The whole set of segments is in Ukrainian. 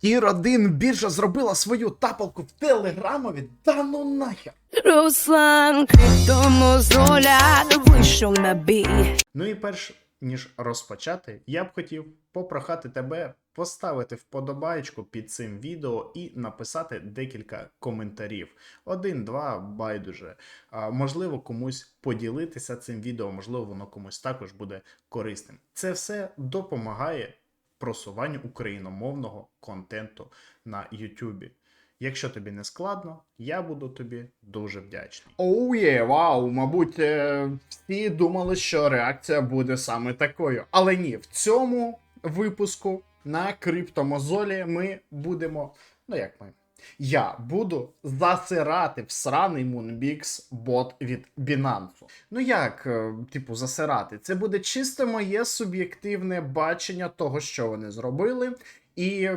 Тір 1 біржа зробила свою тапалку в телеграмові. Та ну нахер. Руслан криптомозоля вийшов на бій. Ну і перш ніж розпочати, я б хотів попрохати тебе поставити вподобайку під цим відео і написати декілька коментарів. Один, два, байдуже. А, можливо, комусь поділитися цим відео, можливо, воно комусь також буде корисним. Це все допомагає просуванню україномовного контенту на Ютубі. Якщо тобі не складно, я буду тобі дуже вдячний. Оу є, вау, мабуть, е, всі думали, що реакція буде саме такою. Але ні, в цьому випуску на криптомозолі ми будемо. Ну як ми? Я буду засирати в сраний Moonbix бот від Binance. Ну як, е, типу, засирати? Це буде чисто моє суб'єктивне бачення того, що вони зробили. І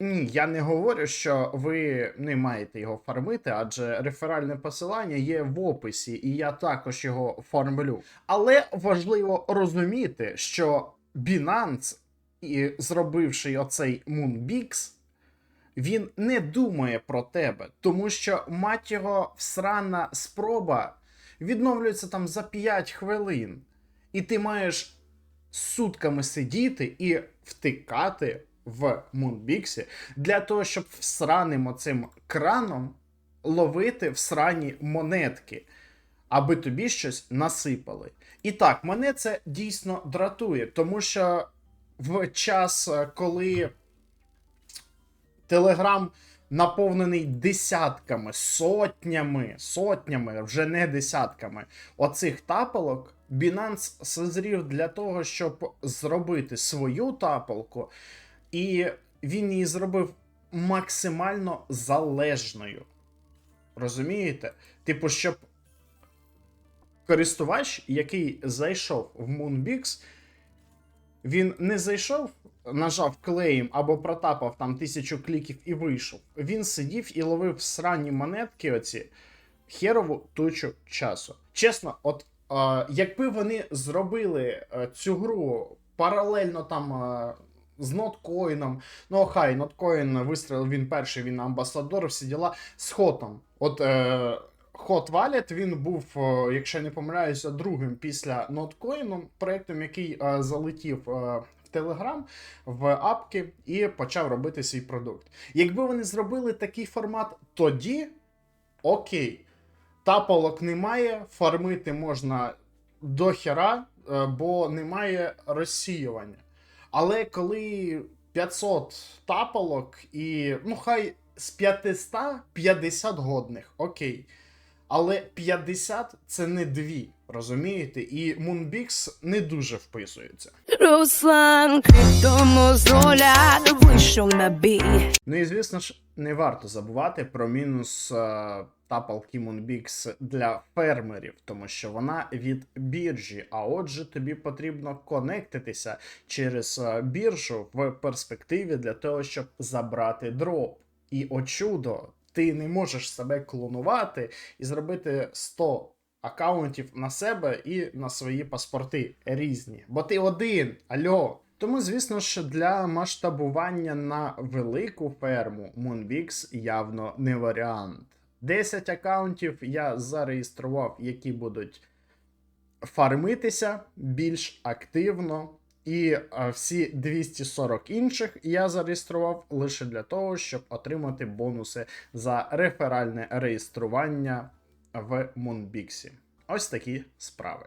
ні, я не говорю, що ви не маєте його фармити, адже реферальне посилання є в описі, і я також його фармлю. Але важливо розуміти, що Binance, і зробивши оцей Moonbix, він не думає про тебе, тому що мать його всрана спроба відновлюється там за 5 хвилин, і ти маєш сутками сидіти і втикати в Мунбіксі для того, щоб всраним оцим краном ловити всрані монетки, аби тобі щось насипали. І так, мене це дійсно дратує, тому що в час, е, коли Телеграм наповнений десятками, сотнями, сотнями, вже не десятками оцих тапалок, Binance созрів для того, щоб зробити свою тапалку, і він її зробив максимально залежною. Розумієте? Типу, щоб користувач, який зайшов в Moonbix, він не зайшов, нажав клеєм або протапав там тисячу кліків і вийшов. Він сидів і ловив срані монетки оці херову тучу часу. Чесно, от е, якби вони зробили е, цю гру паралельно там. Е, з ноткоїном, ну хай ноткоін вистрілив він перший, він амбасадор, всі діла з хотом. От е, Hot Wallet, він був, е, якщо не помиляюся, другим після ноткоїну, проєктом, який е, залетів е, Телеграм, в апки і почав робити свій продукт. Якби вони зробили такий формат тоді, окей. Тапалок немає, фармити можна до хера, е, бо немає розсіювання. Але коли 500 тапалок і, ну, хай з 500 50 годних, окей. Але 50 це не дві, розумієте? І Moonbix не дуже вписується. Руслан тому криптомозоля вийшов на бій. Ну і звісно ж, не варто забувати про мінус е, тапалки Moonbix для фермерів, тому що вона від біржі. А отже, тобі потрібно конектитися через е, біржу в перспективі для того, щоб забрати дроп. І о чудо, ти не можеш себе клонувати і зробити 100 акаунтів на себе і на свої паспорти різні. Бо ти один, альо. Тому, звісно ж, для масштабування на велику ферму Moonbix явно не варіант. 10 акаунтів я зареєстрував, які будуть фармитися більш активно. І е, всі 240 інших я зареєстрував лише для того, щоб отримати бонуси за реферальне реєстрування в Moonbix. Ось такі справи.